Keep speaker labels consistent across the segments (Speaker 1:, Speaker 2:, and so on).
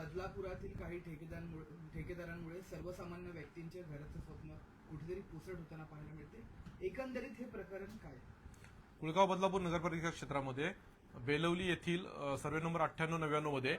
Speaker 1: बदलापुरातील काही ठेकेदारांमुळे ठेकेदारांमुळे सर्वसामान्य व्यक्तींच्या घराचं स्वप्न कुठेतरी पुसट होताना पाहायला मिळते. एकंदरीत हे प्रकरण काय?
Speaker 2: कुळगाव बदलापूर नगरपालिका क्षेत्रामध्ये बेलवली येथील सर्वे नंबर अठ्ठ्याण्णव नव्याण्णवमध्ये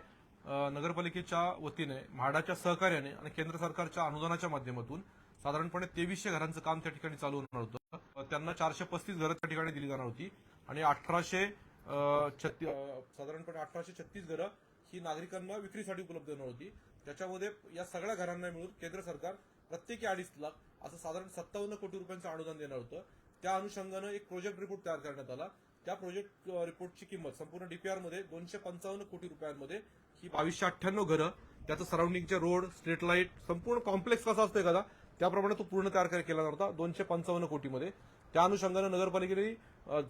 Speaker 2: नगरपालिकेच्या वतीने म्हाडाच्या सहकार्याने आणि केंद्र सरकारच्या अनुदानाच्या माध्यमातून साधारणपणे तेवीसशे घरांचं काम त्या ठिकाणी चालू होणार होतं. त्यांना चारशे पस्तीस घरं त्या ठिकाणी दिली जाणार होती आणि अठराशे साधारणपणे अठराशे छत्तीस घरं ही नागरिकांना विक्रीसाठी उपलब्ध होणार होती त्याच्यामध्ये या सगळ्या घरांना मिळून केंद्र सरकार प्रत्येकी अडीच लाख असं साधारण सत्तावन्न कोटी रुपयांचं अनुदान देणार होतं. त्या अनुषंगानं एक प्रोजेक्ट रिपोर्ट तयार करण्यात आला. त्या प्रोजेक्ट रिपोर्टची किंमत संपूर्ण डीपीआरमध्ये दोनशे पंचावन्न कोटी रुपयांमध्ये ही बावीसशे अठ्ठ्याण्णव घरं त्याचं सराउंडिंगचे रोड स्ट्रीट लाइट संपूर्ण कॉम्प्लेक्स कसा असतो एखादा त्याप्रमाणे तो पूर्ण तयार केला होता दोनशे पंचावन्न कोटीमध्ये. त्या अनुषंगानं नगरपालिकेने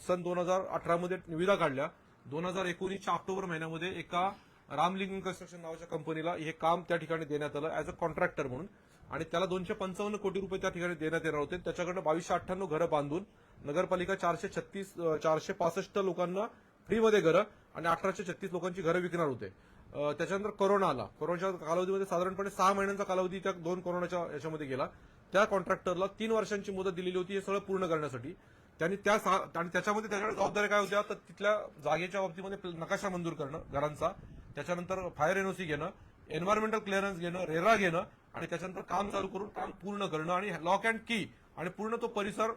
Speaker 2: सन दोन हजार अठरामध्ये निविदा काढल्या. दोन हजार एकोणीसच्या ऑक्टोबर महिन्यामध्ये एका रामलिंग कन्स्ट्रक्शन नावाच्या कंपनीला हे काम त्या ठिकाणी देण्यात आलं ऍज अ कॉन्ट्रॅक्टर म्हणून. आणि त्याला दोनशे पंचावन्न कोटी रुपये त्या ठिकाणी देण्यात येणार होते. त्याच्याकडनं बावीसशे अठ्ठ्याण्णव घरं बांधून नगरपालिका चारशे छत्तीस चारशे पासष्ट लोकांना फ्रीमध्ये घरं आणि अठराशे छत्तीस लोकांची घरं विकणार होते. त्याच्यानंतर कोरोना आला. कोरोनाच्या कालावधीमध्ये साधारणपणे सहा महिन्यांचा कालावधी त्या दोन कोरोनाच्या याच्यामध्ये गेला. त्या कॉन्ट्रॅक्टरला तीन वर्षांची मुदत दिलेली होती. हे सगळं पूर्ण करण्यासाठी. त्यांनी त्या सहा- आणि त्याच्यामध्ये त्याच्याकडे जबाबदाऱ्या काय होत्या? तर तिथल्या जागेच्या बाबतीमध्ये प्ल- नकाशा मंजूर करणं घरांचा. त्याच्यानंतर फायर एनओसी घेणं एन्व्हायरमेंटल क्लिअरन्स घेणं रेरा घेणं आणि त्याच्यानंतर काम चालू करून काम पूर्ण करणं आणि लॉक अँड की आणि पूर्ण तो परिसर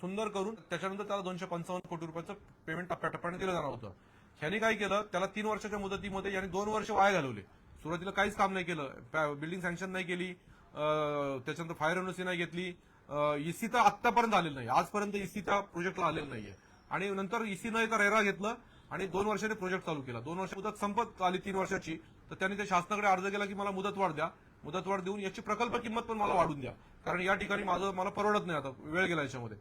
Speaker 2: सुंदर करून त्याच्यानंतर त्याला दोनशे पंचावन्न कोटी रुपयाचं पेमेंट टप्प्याटप्प्याने दिलं जाणार होतं. ह्यांनी काय केलं त्याला तीन वर्षाच्या मुदतीमध्ये यांनी दोन वर्ष वाया घालवले. सुरुवातीला काहीच काम नाही केलं. बिल्डिंग सँक्शन नाही केली त्याच्यानंतर फायर एनओसी नाही घेतली इसी तर आतापर्यंत आलेलं नाही. आजपर्यंत इसी त्या प्रोजेक्टला आलेलं नाहीये. आणि नंतर इसी न एका रेरा घेतलं आणि दोन वर्षांनी प्रोजेक्ट चालू केला. दोन वर्ष मुदत संपत आली तीन वर्षाची. तर त्यांनी त्या शासनाकडे अर्ज केला की मला मुदतवाढ द्या. मुदतवाढ देऊन याची प्रकल्प किंमत पण मला वाढून द्या. कारण या ठिकाणी माझं मला परवडत नाही आता वेळ गेला याच्यामध्ये.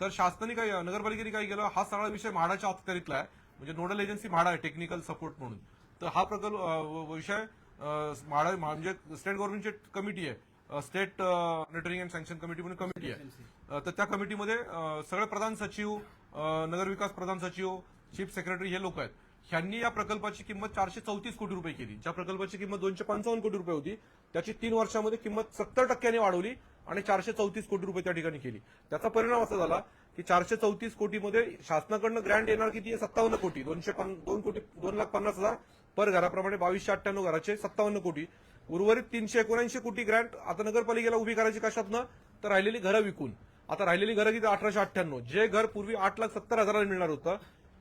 Speaker 2: तर शासनाने काय नगरपालिकेने काय केलं? हा सगळा विषय म्हाडाच्या अखत्यारीतला आहे म्हणजे नोडल एजन्सी म्हाडा आहे टेक्निकल सपोर्ट म्हणून. तर हा प्रकल्प विषय म्हाडा म्हणजे स्टेट गव्हर्नमेंटची कमिटी आहे. State monitoring and sanction committee म्हणून कमिटी आहे. तर त्या कमिटीमध्ये सगळे प्रधान सचिव नगरविकास प्रधान सचिव चीफ सेक्रेटरी हे लोक आहेत. ह्यांनी या प्रकल्पाची किंमत चारशे चौतीस कोटी रुपये केली. ज्या प्रकल्पाची किंमत दोनशे पंचावन्न कोटी रुपये होती त्याची तीन वर्षामध्ये किंमत सत्तर टक्क्यांनी वाढवली आणि चारशे चौतीस कोटी रुपये त्या ठिकाणी केली. त्याचा परिणाम असा झाला की चारशे चौतीस कोटीमध्ये शासनाकडनं ग्रँट येणार किती आहे? सत्तावन्न कोटी. दोनशे दोन कोटी दोन लाख पन्नास हजार पर घराप्रमाणे बावीसशे अठ्ठ्याण्णव घराचे सत्तावन्न कोटी. उर्वरित तीनशे एकोणऐंशी कोटी ग्रँट आता नगरपालिकेला उभी करायची कशातनं? तर राहिलेली घरं विकून. आता राहिलेली घरं किती अठराशे अठ्ठ्याण्णव. जे घर पूर्वी आठ लाख सत्तर हजाराला मिळणार होतं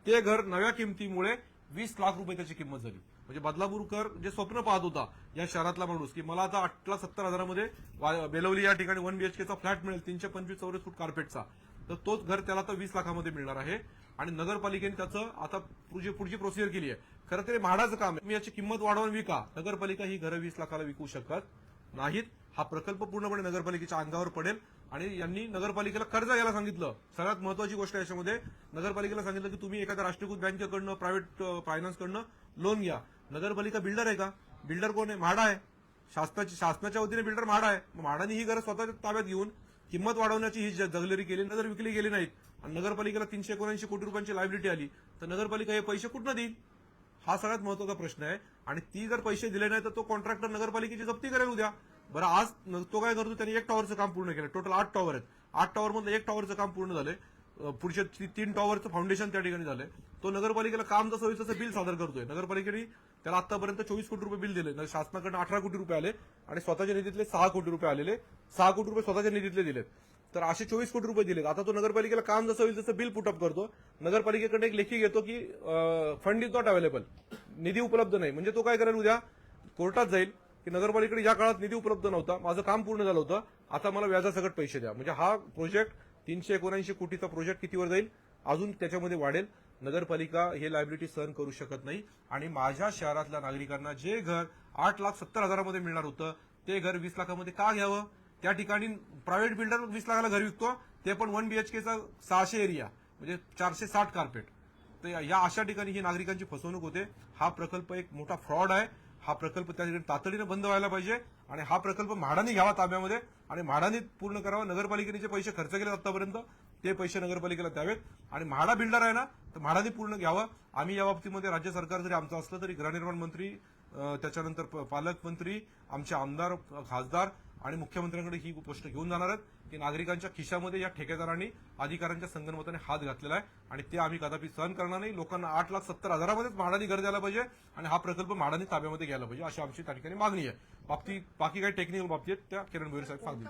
Speaker 2: ते घर नव्या किमतीमुळे वीस लाख रुपये त्याची किंमत झाली. म्हणजे बदलापूरकर जे स्वप्न पाहत होता या शहरातला माणूस की मला आता आठ लाख सत्तर हजारामध्ये बेलवली या ठिकाणी वन बीएचकेचा फ्लॅट मिळेल तीनशे पंचवीस चौरस फूट कार्पेटचा तर तोच घर त्याला आता वीस लाखामध्ये मिळणार आहे. आणि नगरपालिकेने त्याचं आता पुढची पुढची प्रोसिजर केली आहे. खरं तर हे म्हाडाचं काम आहे. तुम्ही याची किंमत वाढवून विका. नगरपालिका ही घरं वीस लाखाला विकू शकत नाहीत. हा प्रकल्प पूर्णपणे नगरपालिकेच्या अंगावर पडेल. आणि यांनी नगरपालिकेला कर्ज घ्यायला सांगितलं. सगळ्यात महत्वाची गोष्ट याच्यामध्ये नगरपालिकेला सांगितलं की तुम्ही एखाद्या राष्ट्रीयकृत बँकेकडनं प्रायव्हेट फायनान्सकडनं लोन घ्या. नगरपालिका बिल्डर आहे का? बिल्डर कोण आहे? म्हाडा आहे. शासनाची शासनाच्या वतीने बिल्डर म्हाडा आहे. मग म्हाडाने ही गरज स्वतःच्या ताब्यात घेऊन किंमत वाढवण्याची ही जगलेरी केली नगर विकली गेली नाहीत. आणि नगरपालिकेला तीनशे एकोणऐंशी कोटी रुपयांची लायबिलिटी आली. तर नगरपालिका हे पैसे कुठनं देईल? हा सगळ्यात महत्त्वाचा प्रश्न आहे. आणि ती जर पैसे दिले नाही तर तो कॉन्ट्रॅक्टर नगरपालिकेची जप्ती करेल उद्या. बरं आज न- तो काय करतो त्यांनी एक टॉवरचं काम पूर्ण केलं. टोटल आठ टॉवर आहेत. आठ टॉवर मधलं एक टॉवरचं काम पूर्ण झालंय. पुढचे पुढच्या ती- तीन टॉवरचं फाउंडेशन त्या ठिकाणी झालंय. तो नगरपालिकेला काम जसं होईल तसं बिल सादर करतोय. नगरपालिकेने त्याला आतापर्यंत चोवीस कोटी रुपये बिल दिले. न- शासनाकडनं अठरा कोटी रुपये आले आणि स्वतःच्या निधीतले सहा कोटी रुपये आलेले. सहा कोटी रुपये स्वतःच्या निधीतले दिलेत. तर असे चोवीस कोटी रुपये दिलेत. आता तो नगरपालिकेला काम जसं होईल तसं बिल पुटअप करतो. नगरपालिकेकडे एक लेखी घेतो की फंड इज नॉट अवेलेबल निधी उपलब्ध नाही. म्हणजे तो काय करेल उद्या? कोर्टात जाईल. की नगरपालिकेकडे या काळात निधी उपलब्ध नव्हता. माझं काम पूर्ण झालं होतं. आता मला व्याजासकट पैसे द्या. म्हणजे हा प्रोजेक्ट तीनशे एकोणऐंशी कोटीचा प्रोजेक्ट कितीवर जाईल? अजून त्याच्यामध्ये वाढेल. नगरपालिका हे लायबिलिटी सहन करू शकत नाही. आणि माझ्या शहरातल्या नागरिकांना जे घर आठ लाख सत्तर हजारामध्ये मिळणार होतं ते घर वीस लाखामध्ये का घ्यावं? त्या ठिकाणी प्रायव्हेट बिल्डर वीस लाखाला घर विकतो. ते पण वन बीएचकेचा सहाशे एरिया म्हणजे चारशे साठ कार्पेट तर या- या अशा ठिकाणी ही नागरिकांची फसवणूक होते. हा प्रकल्प एक मोठा फ्रॉड आहे. हा प्रकल्प त्या ठिकाणी तातडीने बंद व्हायला पाहिजे आणि हा प्रकल्प म्हाडाने घ्यावा ताब्यामध्ये आणि म्हाडाने पूर्ण करावा. नगरपालिकेने जे पैसे खर्च केले आतापर्यंत ते पैसे नगरपालिकेला द्यावेत. आणि म्हाडा बिल्डर आहे ना तर म्हाडाने पूर्ण घ्यावं. आम्ही या बाबतीमध्ये राज्य सरकार जरी आमचं असलं तरी गृहनिर्माण मंत्री त्याच्यानंतर प- पालकमंत्री आमचे आमदार खासदार आणि मुख्यमंत्र्यांकडे ही गोष्ट घेऊन जाणार आहेत की नागरिकांच्या खिशामध्ये या ठेकेदारांनी अधिकाऱ्यांच्या संगणमताने हात घातलेला आहे आणि ते आम्ही कदापि सहन करणार नाही. लोकांना आठ लाख सत्तर हजारामध्येच म्हाडानी घर द्यायला पाहिजे आणि हा प्रकल्प म्हाडानी ताब्यामध्ये घ्यायला पाहिजे अशी आमची त्या ठिकाणी मागणी आहे. बाबती बाकी काही टेक्निकल बाबती आहेत त्या किरण भोईर साहेब सांगतील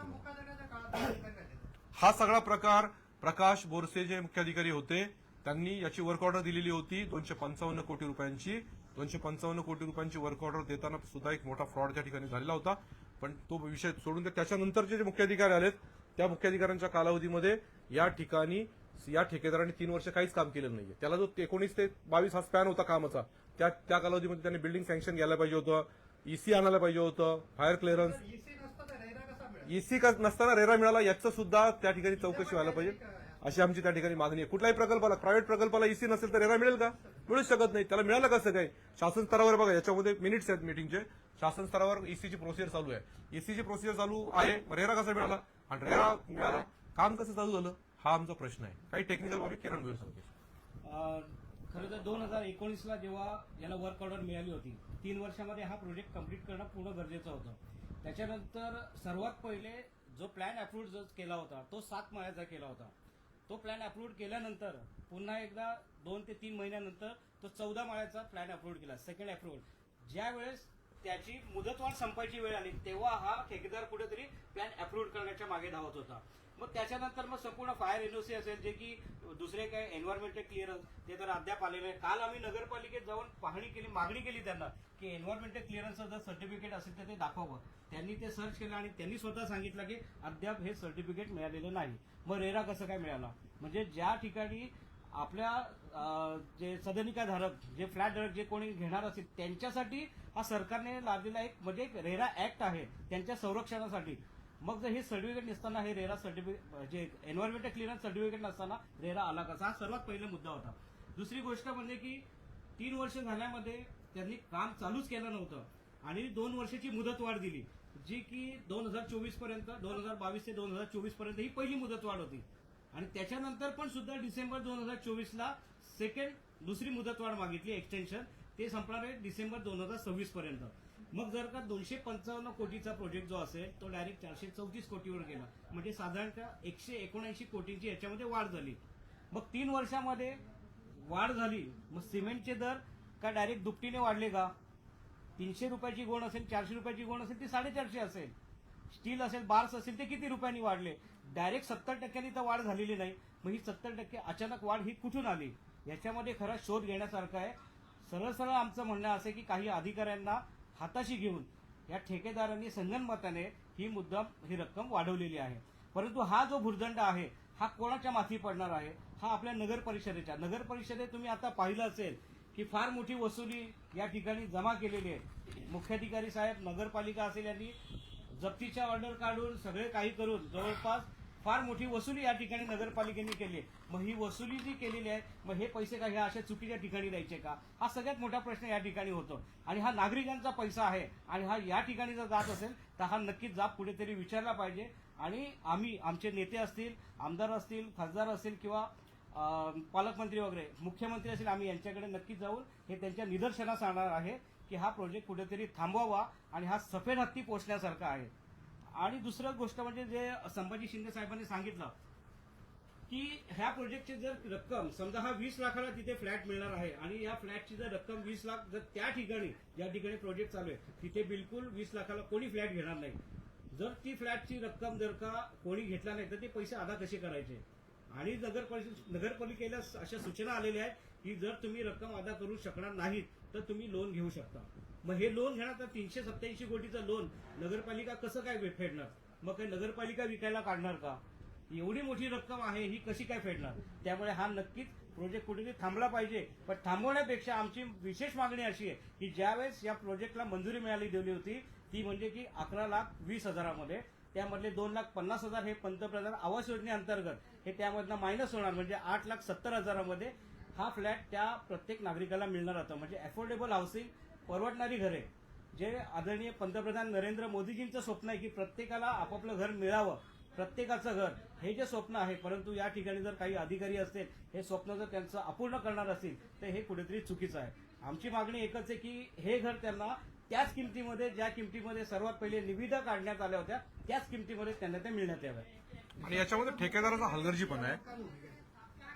Speaker 2: हा सगळा प्रकार प्रकाश बोरसे जे मुख्याधिकारी होते त्यांनी याची वर्क ऑर्डर दिलेली होती दोनशे पंचावन्न कोटी रुपयांची. दोनशे पंचावन्न कोटी रुपयांची वर्क ऑर्डर देताना सुद्धा एक मोठा फ्रॉड त्या ठिकाणी झालेला होता. पण तो विषय सोडून द्या. त्याच्यानंतरचे जे मुख्याधिकारी आलेत त्या मुख्याधिकाऱ्यांच्या कालावधीमध्ये या ठिकाणी या ठेकेदारांनी तीन वर्ष काहीच काम केलं नाहीये. त्याला जो एकोणीस ते बावीस हा स्पॅन होता कामाचा त्या त्या कालावधीमध्ये त्यांनी बिल्डिंग सँक्शन घ्यायला पाहिजे होतं ईसी आणायला पाहिजे होतं फायर क्लिअरन्स? ईसी का नसताना रेरा मिळाला याचं सुद्धा त्या ठिकाणी चौकशी व्हायला पाहिजे. अशी आमची त्या ठिकाणी मागणी आहे. कुठल्याही प्रकल्पाला प्रायव्हेट प्रकल्पाला ईसी नसेल तर रेरा मिळेल का? मिळू शकत नाही. त्याला मिळालं कसं काय? शासन स्तरावर बघा याच्यामध्ये मिनिट्स आहेत मीटिंगचे शासन स्तरावर ईसीची प्रोसिजर चालू आहे. ईसीची प्रोसिजर चालू आहे. रेरा कसा मिळाला? आणि रेरा मिळाला. काम कसं चालू झालं? हा आमचा प्रश्न आहे. काही टेक्निकल बाबी किरण भोईर सांगते
Speaker 3: खरं तर दोन हजार एकोणीसला जेव्हा याला वर्क ऑर्डर मिळाली होती तीन वर्षामध्ये हा प्रोजेक्ट कंप्लीट करणं पूर्ण गरजेचं होतं. त्याच्यानंतर सर्वात पहिले जो प्लॅन अप्रूव्ह जो केला होता तो सात महिन्याचा केला होता. तो प्लॅन अप्रूव्ह केल्यानंतर पुन्हा एकदा दोन ते तीन महिन्यानंतर तो चौदा माळ्याचा प्लॅन अप्रूव्ह केला सेकंड अप्रूव्हल ज्या वेळेस त्याची मुदतवाढ संपायची वेळ आली तेव्हा हा ठेकेदार कुठेतरी प्लॅन अप्रूव्ह करण्याच्या मागे धावत होता. मग त्याच्यानंतर मग संपूर्ण फायर एनओसी असेल जे की दुसरे काय एन्व्हायरमेंटल क्लिअरन्स ते तर अद्याप आलेले नाही. काल आम्ही नगरपालिकेत जाऊन पाहणी केली मागणी केली त्यांना की एन्व्हायरमेंटल क्लिअरन्सचं जर सर्टिफिकेट असेल तर ते दाखवावं. त्यांनी ते सर्च केलं आणि त्यांनी स्वतः सांगितलं की अद्याप हे सर्टिफिकेट मिळालेलं नाही. मग रेरा कसं काय मिळाला? म्हणजे ज्या ठिकाणी आपल्या जे सदनिकाधारक जे फ्लॅट धारक जे कोणी घेणार असतील त्यांच्यासाठी हा सरकारने लादलेला एक म्हणजे एक रेरा ऍक्ट आहे त्यांच्या संरक्षणासाठी. मग जर हे सर्टिफिकेट नसताना हे रेरा सर्टिफिकेट जे एन्व्हायरमेंटल क्लिअरन्स सर्टिफिकेट नसताना रेरा आला कसा हा सर्वात पहिला मुद्दा होता. दुसरी गोष्ट म्हणजे की तीन वर्ष झाल्यामध्ये त्यांनी काम चालूच केलं नव्हतं आणि दोन वर्षाची मुदतवाढ दिली जी की दोन हजार चोवीसपर्यंत दोन हजार बावीस ते दोन हजार चोवीसपर्यंत ही पहिली मुदतवाढ होती. आणि त्याच्यानंतर पण सुद्धा डिसेंबर दोन हजार चोवीसला सेकंड दुसरी मुदतवाढ मागितली एक्सटेन्शन ते संपणार आहे डिसेंबर दोन हजार सव्वीस पर्यंत. मग जर का दोनशे पंचावन्न कोटीचा प्रोजेक्ट जो असेल तो डायरेक्ट चारशे चौतीस कोटीवर गेला. म्हणजे साधारणतः एकशे एकोणऐंशी कोटींची याच्यामध्ये वाढ झाली. मग तीन वर्षामध्ये वाढ झाली. मग सिमेंटचे दर का डायरेक्ट दुपटीने वाढले का? तीनशे रुपयाची गोण असेल चारशे रुपयाची गोण असेल ती साडेचारशे असेल. स्टील असेल बार्स असेल ते किती रुपयांनी वाढले? डायरेक्ट सत्तर टक्क्यांनी तर वाढ झालेली नाही. मग ही सत्तर टक्के अचानक वाढ ही कुठून आली? याच्यामध्ये खरा शोध घेण्यासारखा आहे. सरळ सरळ आमचं म्हणणं असं की काही अधिकाऱ्यांना हाताशी घेऊन या ठेकेदारांनी संगनमताने ही मुद्दाम ही रक्कम वाढवलेली आहे. परंतु हा जो भुर्दंड आहे हा कोणाच्या माथी पडणार आहे? हा आपल्या नगर परिषदेच्या. नगर परिषदेत तुम्ही आता पाहिलं असेल की फार मोठी वसुली या ठिकाणी जमा केलेली आहे. मुख्याधिकारी साहेब नगरपालिका असेल यांनी जप्तीच्या ऑर्डर काढून सगळे काही करून जवळपास फार मोठी वसुली या ठिकाणी नगरपालिकेने केली आहे. मग ही वसुली जी केलेली आहे मग हे पैसे का ह्या अशा चुकीच्या ठिकाणी द्यायचे का? हा सगळ्यात मोठा प्रश्न या ठिकाणी होतो. आणि हा नागरिकांचा पैसा आहे आणि हा या ठिकाणी जर जात असेल तर हा नक्कीच जाब कुठेतरी विचारला पाहिजे. आणि आम्ही आमचे नेते असतील आमदार असतील खासदार असतील किंवा पालकमंत्री वगैरे मुख्यमंत्री असेल आम्ही यांच्याकडे नक्की जाऊन हे त्यांच्या निदर्शनास आणणार आहे की हा प्रोजेक्ट कुठेतरी थांबवावा आणि हा सफेद हत्ती पोचण्यासारखा आहे. आणि दुसरं गोष्ट म्हणजे जे संभाजी शिंदे साहेबांनी सांगितलं की ह्या प्रोजेक्टची जर रक्कम समजा हा वीस लाखाला तिथे फ्लॅट मिळणार आहे आणि या फ्लॅटची जर रक्कम वीस लाख जर त्या ठिकाणी ज्या ठिकाणी प्रोजेक्ट चालू आहे तिथे बिलकुल वीस लाखाला कोणी फ्लॅट घेणार नाही. जर ती फ्लॅटची रक्कम जर का कोणी घेतला नाही तर ते पैसे अदा कसे करायचे? आणि नगर परिषद नगरपालिकेला अशा सूचना आलेल्या आहेत की जर तुम्ही रक्कम अदा करू शकणार नाहीत तर तुम्ही लोन घेऊ शकता. मग हे लोन घेणार तर तीनशे सत्याऐंशी कोटीचं लोन नगरपालिका कसं काय वे- फेडणार? मग काही नगरपालिका विकायला काढणार का? एवढी मोठी रक्कम आहे ही कशी काय फेडणार? त्यामुळे हा नक्कीच प्रोजेक्ट कुठेतरी थांबला पाहिजे. पण थांबवण्यापेक्षा आमची विशेष मागणी अशी आहे की ज्यावेळेस या प्रोजेक्टला मंजुरी मिळाली दिली होती ती म्हणजे की अकरा लाख वीस हजारामध्ये. त्यामधले दोन लाख पन्नास हजार हे पंतप्रधान आवास योजनेअंतर्गत हे त्यामधनं मायनस होणार म्हणजे आठ लाख सत्तर हजारामध्ये हा फ्लॅट त्या प्रत्येक नागरिकाला मिळणार होता. म्हणजे अफोर्डेबल हाऊसिंग परवडणारी घरे. जे आदरणीय पंतप्रधान नरेंद्र मोदीजींचं स्वप्न आहे की प्रत्येकाला आपापलं घर मिळावं. प्रत्येकाचं घर. हे जे स्वप्न आहे परंतु या ठिकाणी जर काही अधिकारी असतील हे स्वप्न जर त्यांचं अपूर्ण करणार असतील तर हे कुठेतरी चुकीचं आहे. आमची मागणी एकच आहे की हे घर त्यांना त्याच किमतीमध्ये ज्या किमतीमध्ये सर्वात पहिले निविदा काढण्यात आल्या होत्या त्याच किमतीमध्ये त्यांना त्या मिळण्यात याव्या
Speaker 2: आणि याच्यामध्ये ठेकेदाराचा हलगर्जीपणा आहे.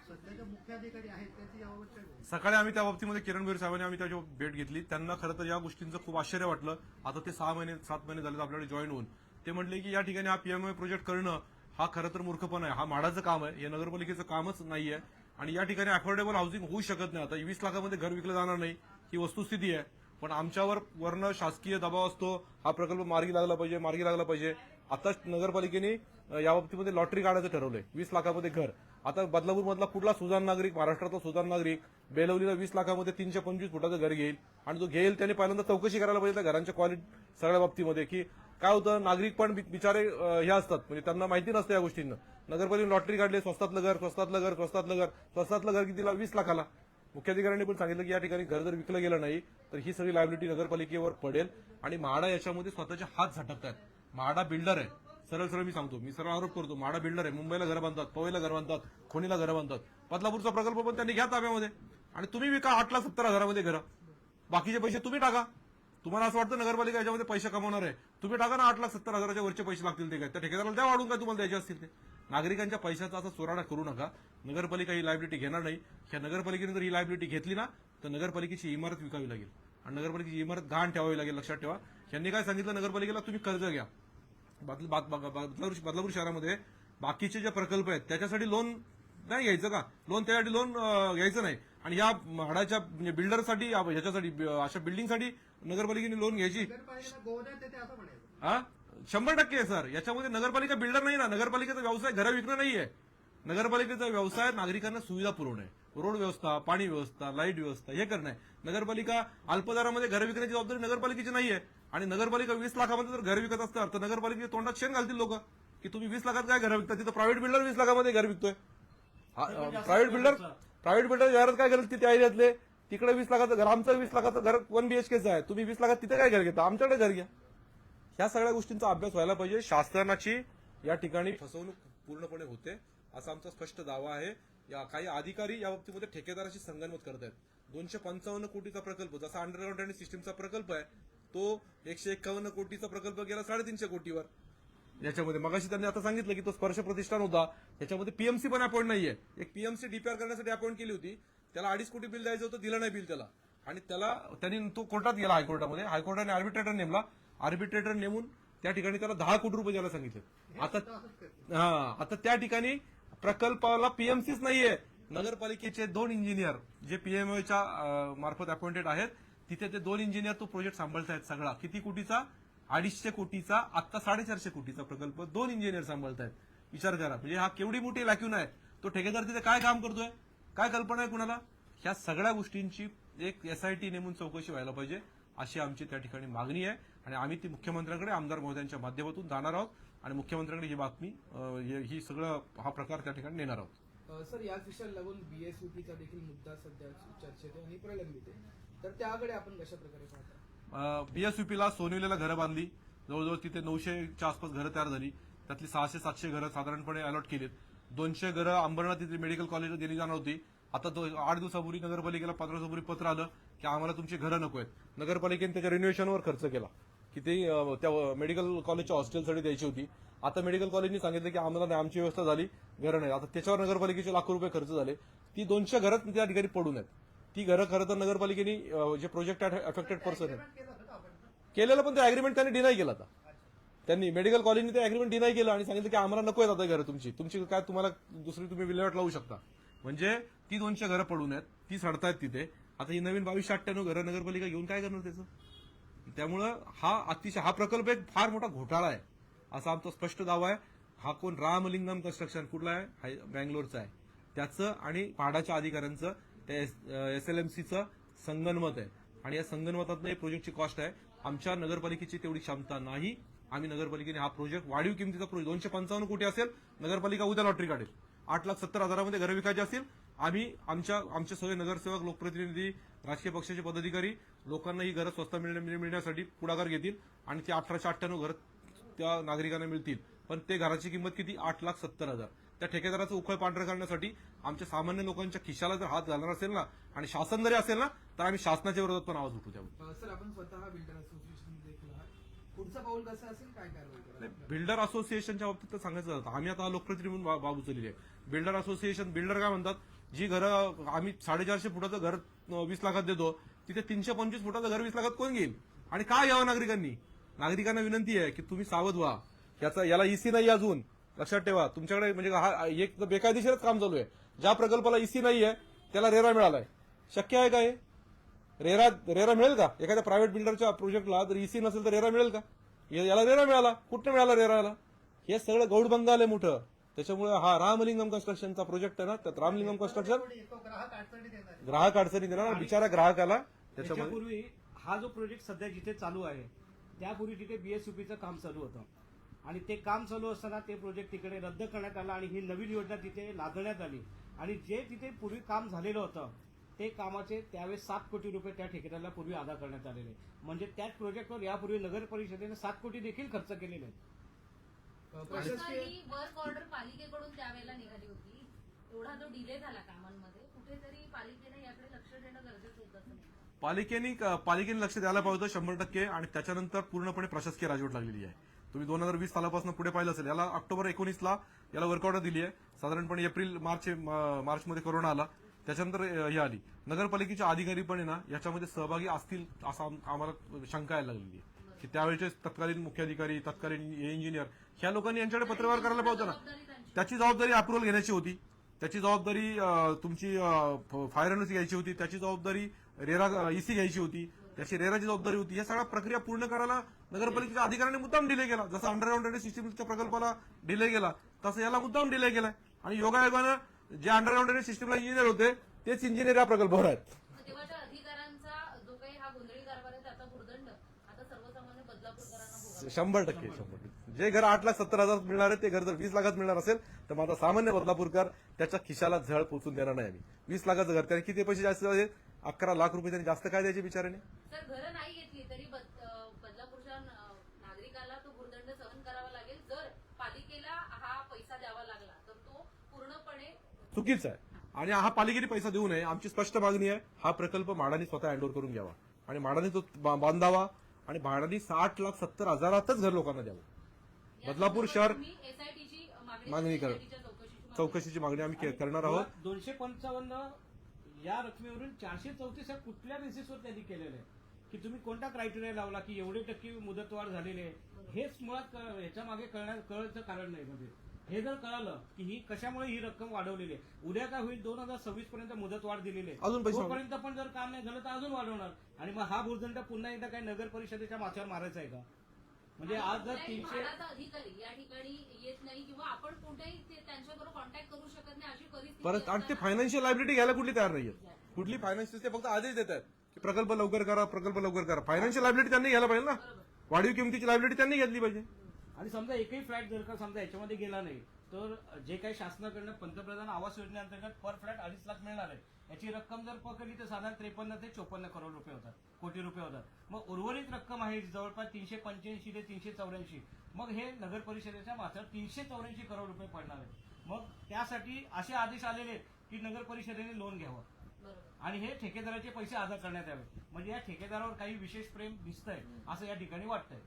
Speaker 4: मुख्याधिकारी आहेत त्याची
Speaker 2: सकाळी आम्ही त्या बाबतीमध्ये किरण भेर साहेबांनी आम्ही त्याची भेट घेतली त्यांना खरं तर या गोष्टींचं खूप आश्चर्य वाटलं. आता ते सहा महिने सात महिने झाले आपल्याकडे जॉईन होऊन. ते म्हटले की या ठिकाणी हा पीएमआय प्रोजेक्ट करणं हा खरं तर मूर्खपण आहे. हा माडाचं काम आहे. हे नगरपालिकेचं कामच नाहीये. आणि या ठिकाणी अफोर्डेबल हाऊसिंग होऊ शकत नाही. आता वीस लाखामध्ये घर विकलं जाणार नाही. ही वस्तुस्थिती आहे. पण आमच्यावर वर्ण शासकीय दबाव असतो. हा प्रकल्प मार्गी लागला पाहिजे मार्गी लागला पाहिजे. आता नगरपालिकेने या बाबतीमध्ये लॉटरी काढायचं ठरवलंय. वीस लाखामध्ये घर. आता बदलापूर मधला कुठला सुजान नागरिक महाराष्ट्रातला सुजान नागरिक बेलवलीला वीस लाखामध्ये तीनशे पंचवीस फुटाचं घर घेईल आणि जो घेईल त्याने पहिल्यांदा चौकशी करायला पाहिजे त्या घरांच्या क्वालिटी सगळ्या बाबतीमध्ये की काय होतं नागरिक पण बिचारे हे असतात. म्हणजे त्यांना माहिती नसतं या गोष्टींना. नगरपालिकेने लॉटरी काढली स्वस्तातलं घर स्वस्तातलं घर स्वस्तातलं घर स्वस्तातलं घर कितीला? वीस लाखाला. मुख्याधिकाऱ्यांनी पण सांगितलं की या ठिकाणी घर जर विकलं गेलं नाही तर ही सगळी लायबिलिटी नगरपालिकेवर पडेल आणि म्हाडा याच्यामध्ये स्वतःचे हात झटकतात म्हाडा बिल्डर आहे. सरळ सरळ मी सांगतो. मी सरळ आरोप करतो. म्हाडा बिल्डर आहे. मुंबईला घर बांधतात पवईला घर बांधतात खोणीला घर बांधतात. बदलापूरचा प्रकल्प पण त्यांनी घ्या ताब्यामध्ये. आणि तुम्ही विका आठ लाख सत्तर हजारामध्ये घरं. बाकीचे पैसे तुम्ही टाका. तुम्हाला असं वाटतं नगरपालिका याच्यामध्ये पैसे कमवणार आहे. तुम्ही टाका ना आठ लाख सत्तर हजाराच्या वरचे पैसे लागतील ते काय? त्या ठेकेदाराला द्या वाढून काय तुम्हाला द्यायचे असतील ते? नागरिकांच्या पैशाचा असा चोराडा करू नका. नगरपालिका ही लायबिलिटी घेणार नाही. ह्या नगरपालिकेने जर ही लायबिलिटी घेतली ना तर नगरपालिकेची इमारत विकावी लागेल. आणि नगरपालिकेची इमारत घाण ठेवावी लागेल. लक्षात ठेवा. यांनी काय सांगितलं? नगरपालिकेला तुम्ही कर्ज घ्या. बदल- बद- बद- बदलापूर बदलापूर शहरामध्ये बाकीचे जे प्रकल्प आहेत त्याच्यासाठी लोन नाही घ्यायचं का? लोन त्यासाठी लोन घ्यायचं नाही. आणि या म्हाडाच्या म्हणजे बिल्डरसाठी ह्याच्यासाठी अशा बिल्डिंगसाठी नगरपालिकेने लोन घ्यायची. हा? शंभर टक्के आहे सर. याच्यामध्ये नगरपालिका बिल्डर नाही ना. नगरपालिकेचा व्यवसाय घरं विकणं नाहीये. नगरपालिकेचा व्यवसाय नागरिकांना सुविधा पुरवणं रोड व्यवस्था पाणी व्यवस्था लाइट व्यवस्था हे करणं. आहे नगरपालिका अल्पदरामध्ये घर विकण्याची जबाबदारी नगरपालिकेची नाहीये. आणि नगरपालिका वीस लाखामध्ये जर घर विकत असतात तर नगरपालिकेच्या तोंडात शेण घालतील लोक. की तुम्ही वीस लाखात काय घर विकता? तिथं प्रायव्हेट बिल्डर वीस लाखामध्ये घर विकतोय. प्रायव्हेट बिल्डर प्रायव्हेट बिल्डर शहरात काय करत त्या एरियातले? तिकडे वीस लाखाचं घर आमचं वीस लाखाचं घर वन बीएचकेचं आहे. तुम्ही वीस लाखात तिथे काय घर घेता? आमच्याकडे घर घ्या. ह्या सगळ्या गोष्टींचा अभ्यास व्हायला पाहिजे. शासनाची या ठिकाणी फसवणूक पूर्णपणे होते. असा आमचा स्पष्ट दावा आहे. या काही अधिकारी या बाबतीमध्ये ठेकेदाराशी संगनमत करत आहेत. दोनशे पंचावन्न कोटीचा प्रकल्प जसा अंडरग्राऊंड ड्रेनेज सिस्टीमचा प्रकल्प आहे तो एकशे एक्कावन्न कोटीचा प्रकल्प गेला साडेतीनशे कोटीवर. याच्यामध्ये मगाशी त्यांनी आता सांगितलं की तो स्पर्श प्रतिष्ठान होता. त्याच्यामध्ये पीएमसी पण अपॉइंट नाहीये. एक पीएमसी डीपीआर करण्यासाठी अपॉइंट केली होती. त्याला अडीच कोटी बिल द्यायचं होतं दिलं नाही बिल त्याला. आणि त्याला त्यांनी तो कोर्टात गेला हायकोर्टामध्ये. हायकोर्टाने आर्बिट्रेटर नेमला. आर्बिट्रेटर नेमून त्या ठिकाणी त्याला दहा कोटी रुपये द्यायला सांगितले. आता हा आता त्या ठिकाणी प्रकल्पाला पीएमसीच नाहीये. नगरपालिकेचे दोन इंजिनियर जे पीएमओच्या मार्फत अपॉइंटेड आहेत तिथे ते दोन इंजिनियर तो प्रोजेक्ट सांभाळतायत सगळा. किती कोटीचा? अडीचशे कोटीचा आता साडेचारशे कोटीचा प्रकल्प दोन इंजिनियर सांभाळतायत. विचार करा. म्हणजे हा केवढी मोठी लॅक्यून आहे. तो ठेकेदार तिथे काय काम करतोय? काय कल्पना आहे कुणाला? ह्या सगळ्या गोष्टींची एक एसआयटी नेमून चौकशी व्हायला पाहिजे अशी आमची त्या ठिकाणी मागणी आहे. आणि आम्ही ती मुख्यमंत्र्यांकडे आमदार महोदयांच्या माध्यमातून जाणार आहोत. आणि मुख्यमंत्र्यांकडे ही बातमी हे- सगळं हा प्रकार त्या ठिकाणी नेणार आहोत.
Speaker 1: सर याच विषयाला लागून बीएसयूपीचा देखील मुद्दा सध्या चर्चेत आहे आणि प्रलंबित आहे. तर त्याकडे आपण कशा प्रकारे पाहता?
Speaker 2: बीएसयूपीला सोनविलेला घरं बांधली. जवळजवळ तिथे नऊशेच्या आसपास घरं तयार झाली. त्यातली सहाशे सातशे घरं साधारणपणे अलॉट केलीत. दोनशे घरं अंबरनाथ तिथे मेडिकल कॉलेजला दिली जाणार होती. आता तो आठ दिवसापूर्वी नगरपालिकेला पंधरा दिवसापूर्वी पत्र आलं की आम्हाला तुमची घरं नको आहेत. नगरपालिकेने त्याच्या रिनोव्हेशनवर खर्च केला. की ते त्या मेडिकल कॉलेजच्या हॉस्टेलसाठी द्यायची होती. आता मेडिकल कॉलेजनी सांगितलं की आम्हाला आमची व्यवस्था झाली घरं नाही. आता त्याच्यावर नगरपालिकेचे लाखो रुपये खर्च झाले. ती दोनशे घरं त्या ठिकाणी पडून आहेत. ती घरं खरं तर नगरपालिकेने जे प्रोजेक्ट अफेक्टेड पर्सन
Speaker 4: आहेत.
Speaker 2: केलेलं पण ते अग्रीमेंट त्यांनी डिनाय केलं आता. त्यांनी मेडिकल कॉलेजने ते अग्रीमेंट डिनाय केलं आणि सांगितलं की आम्हाला नको आहेत आता घरं तुमची. तुमची काय तुम्हाला दुसरी तुम्ही विल्हेवाट लावू शकता. म्हणजे ती दोनशे घरं पडून आहेत ती सडतायत तिथे. आता ही नवीन बावीसशे अठ्ठ्याण्णव घरं नगरपालिका घेऊन काय करणार त्याचं? त्यामुळं हा अतिशय हा प्रकल्प एक फार मोठा घोटाळा आहे असा आमचा स्पष्ट दावा आहे. हा कोण रामलिंगम कन्स्ट्रक्शन कुठला आहे? हाय- बँगलोरचा आहे. त्याचं आणि पाडाच्या अधिकाऱ्यांचं त्या एस एल एम सीचं संगनमत आहे. आणि या संगनमतातनं हे प्रोजेक्टची कॉस्ट आहे. आमच्या नगरपालिकेची तेवढी क्षमता नाही. आम्ही नगरपालिकेने हा प्रोजेक्ट वाढीव किमतीचा प्रोजेक्ट दोनशे पंचावन्न कोटी असेल नगरपालिका उद्या लॉटरी काढेल. आठ लाख सत्तर हजारामध्ये घरं विकायची असतील आम्ही आमच्या आमचे सगळे नगरसेवक लोकप्रतिनिधी राजकीय पक्षाचे पदाधिकारी लोकांना ही घरं स्वस्त मिळण्या- मिळण्यासाठी पुढाकार घेतील आणि ती अठराशे अठ्ठ्याण्णव घरं त्या नागरिकांना मिळतील. पण ते घराची किंमत किती? आठ लाख सत्तर हजार. त्या ठेकेदाराचं उखळ पांढरं करण्यासाठी आमच्या सामान्य लोकांच्या खिशाला जर हात घालणार असेल ना आणि शासन जरी असेल ना तर आम्ही शासनाच्या विरोधात पण आवाज उठू
Speaker 1: अ, सर आपण स्वतः बिल्डर असोसिएशन पुढचं पाऊल कसं असेल? काय कारवाई
Speaker 2: बिल्डर असोसिएशनच्या बाबतीत तर सांगायचं आम्ही आता लोकप्रतिनिधी म्हणून बाब उचललेली आहे बिल्डर असोसिएशन बिल्डर काय म्हणतात? जी घरं आम्ही साडेचारशे फुटाचं घर वीस लाखात देतो. तिथे तीनशे पंचवीस फुटाचं घर वीस लाखात कोण घेईल? आणि काय यावं नागरिकांनी? नागरिकांना विनंती आहे की तुम्ही सावध व्हा. याचा याला इसी नाही अजून. लक्षात ठेवा. तुमच्याकडे म्हणजे हा एक बेकायदेशीरच काम चालू आहे. ज्या प्रकल्पाला इसी नाही आहे त्याला रेरा मिळालाय. शक्य आहे का हे? रेरा रेरा मिळेल का? एखाद्या प्रायव्हेट बिल्डरच्या प्रोजेक्टला जर इसी नसेल तर रेरा मिळेल का? याला रेरा मिळाला. कुठं मिळाला रेराला हे सगळं गौडबंग आहे मोठं. त्याच्यामुळे हा रामलिंगम कन्स्ट्रक्शनचा प्रोजेक्ट आहे ना त्यात रामलिंगम कन्स्ट्रक्शन
Speaker 4: ग्राहक अडचणी देणार आहे.
Speaker 2: ग्राहक अडचणी देणार बिचारा ग्राहकाला
Speaker 3: त्याच्यापूर्वी हा जो प्रोजेक्ट सध्या जिथे चालू आहे त्यापूर्वी तिथे बीएसयूपीचं काम चालू होतं. आणि ते काम चालू असताना ते प्रोजेक्ट तिकडे रद्द करण्यात आलं आणि ही नवीन योजना तिथे लादण्यात आली. आणि जे तिथे पूर्वी काम झालेलं होतं ते कामाचे त्यावेळेस सात कोटी रुपये त्या ठेकेदाराला पूर्वी अदा करण्यात आलेले. म्हणजे त्याच प्रोजेक्टवर यापूर्वी नगर परिषदेने सात कोटी देखील खर्च केलेले आहेत.
Speaker 5: ही वर्क ऑर्डर पालिकेकडून त्यावेळेला निघाली होती. एवढा जो डिले झाला कामांमध्ये. कुठेतरी पालिकेने याकडे लक्ष देणं गरजेचं होतं असं नाही
Speaker 2: पालिकेने पालिकेने लक्ष द्यायला पाहिजे शंभर टक्के आणि त्याच्यानंतर पूर्णपणे प्रशासकीय राजवट लागलेली आहे. तुम्ही दोन हजार वीस सालापासून पुढे पाहिलं असेल याला ऑक्टोबर एकोणीसला याला वर्क ऑर्डर दिली आहे. साधारणपणे एप्रिल मार्च मार्चमध्ये कोरोना आला. त्याच्यानंतर हे आली. नगरपालिकेचे अधिकारी पण आहे ना याच्यामध्ये सहभागी असतील असं आम- आम्हाला शंका यायला लागलेली आहे. की त्यावेळेचे तत्कालीन मुख्याधिकारी तत्कालीन इंजिनियर ह्या लोकांनी यांच्याकडे पत्रव्यवहार करायला पाहिजे होता ना.
Speaker 5: त्याची
Speaker 2: जबाबदारी अप्रुव्हल घेण्याची होती. त्याची जबाबदारी तुमची फायर एनओसी घ्यायची होती. त्याची जबाबदारी रेरा इसी घ्यायची होती. त्याची रेराची जबाबदारी होती. या सगळ्या प्रक्रिया पूर्ण करायला नगरपालिकेच्या अधिकाऱ्यांनी मुद्दाम डिले केला. जसं अंडरग्राऊंड ड्रेनेज सिस्टीमच्या प्रकल्पाला डिले गेला तसं याला मुद्दाम डिले केलाय. आणि योगायोगानं जे अंडरग्राऊंड ड्रेनेज सिस्टीमला इंजिनियर होते तेच इंजिनियर या प्रकल्पावर आहेत
Speaker 5: मग तेव्हाच्या अधिकाऱ्यांचा जो काही हा गोंधळी कारभार आहे त्याचा भुर्दंड आता सर्वसामान्य बदलापूरकरांना भोगावा
Speaker 2: शंभर टक्के शंभर टक्के. जे घर आठ लाख सत्तर हजार मिळणार आहे ते घर जर वीस लाखात मिळणार असेल तर माझा सामान्य बदलापूरकर त्याच्या खिशाला झळ पोचून देणार नाही आम्ही. वीस लाखाचं घर त्याने किती पैसे जास्त झाले? अकरा लाख रुपये त्यांनी जास्त काय द्यायचे बिचाराने
Speaker 5: तर घरं नाही घेतली तरी बद- अं, बदलापूरच्या अं, नागरिकाला तो भुर्दंड सहन करावा लागेल. जर पालिकेला हा पैसा द्यावा लागला तर तो पूर्णपणे
Speaker 2: चुकीचं आहे. आणि हा पालिकेने पैसा देऊ नये आमची स्पष्ट मागणी आहे हा प्रकल्प म्हाडाने स्वतः हँडओव्हर करून घ्यावा. आणि म्हाडाने तो बांधावा आणि म्हाडाने साठ लाख सत्तर हजारातच घर लोकांना द्यावं बदलापूर शहर
Speaker 5: मागणी
Speaker 2: करा.
Speaker 5: चौकशीची मागणी
Speaker 2: आम्ही के- करणार आहोत.
Speaker 3: दोनशे पंचावन्न या रकमेवरून चारशे चौतीस या कुठल्या बेसिसवर त्यांनी केलेलं आहे? की तुम्ही कोणता क्रायटेरिया लावला की एवढे टक्के मुदतवाढ झालेली आहे? हेच मुळात क- ह्याच्या मागे कळण्या कळायचं कारण नाही म्हणजे हे जर कळालं की ही कशामुळे ही रक्कम वाढवलेली आहे? उद्या काय होईल? दोन हजार सव्वीस पर्यंत मुदतवाढ दिलेली आहे.
Speaker 2: अजून पैसे.
Speaker 3: तोपर्यंत पण जर काम नाही झालं तर अजून वाढवणार. आणि मग हा भूर्दंड पुन्हा एकदा काही नगर परिषदेच्या माथ्यावर मारायचा आहे का? म्हणजे आज जर तीनशे
Speaker 5: अधिकारी या ठिकाणी येत नाही किंवा आपण कोणत्याही त्यांच्याबरोबर कॉन्टॅक्ट करू शकत नाही अशी परिस्थिती
Speaker 2: परत आणि ते फायनान्शियल लायबिलिटी घ्यायला कुठली तयार नाहीये. कुठली फायनान्शियल ते फक्त आदेश देत आहेत की प्रकल्प लवकर करा प्रकल्प लवकर करा. फायनान्शियल लायबिलिटी त्यांनी घ्यायला पाहिजे ना? वाढीव किमतीची लायबिलिटी त्यांनी घेतली पाहिजे.
Speaker 3: आणि समजा एकही फ्लॅट जर का समजा याच्यामध्ये गेला नाही तर जे काही शासनाकडनं पंतप्रधान आवास योजनेअंतर्गत पर फ्लॅट अडीच लाख मिळणार आहे. याची रक्कम जर पकडली तर साधारण त्रेपन्न ते चोपन्न करोड रुपये होतात कोटी रुपये होतात. मग उर्वरित रक्कम आहे जवळपास तीनशे पंच्याऐंशी ते तीनशे चौऱ्याऐंशी. मग हे नगर परिषदेच्या मात्र तीनशे चौऱ्याऐंशी करोड रुपये पडणार आहे मग त्यासाठी असे आदेश आलेले आहेत की नगर परिषदेने लोन घ्यावं. आणि हे ठेकेदाराचे पैसे अदा करण्यात यावे म्हणजे या ठेकेदारावर काही विशेष प्रेम दिसतंय असं या ठिकाणी वाटतंय.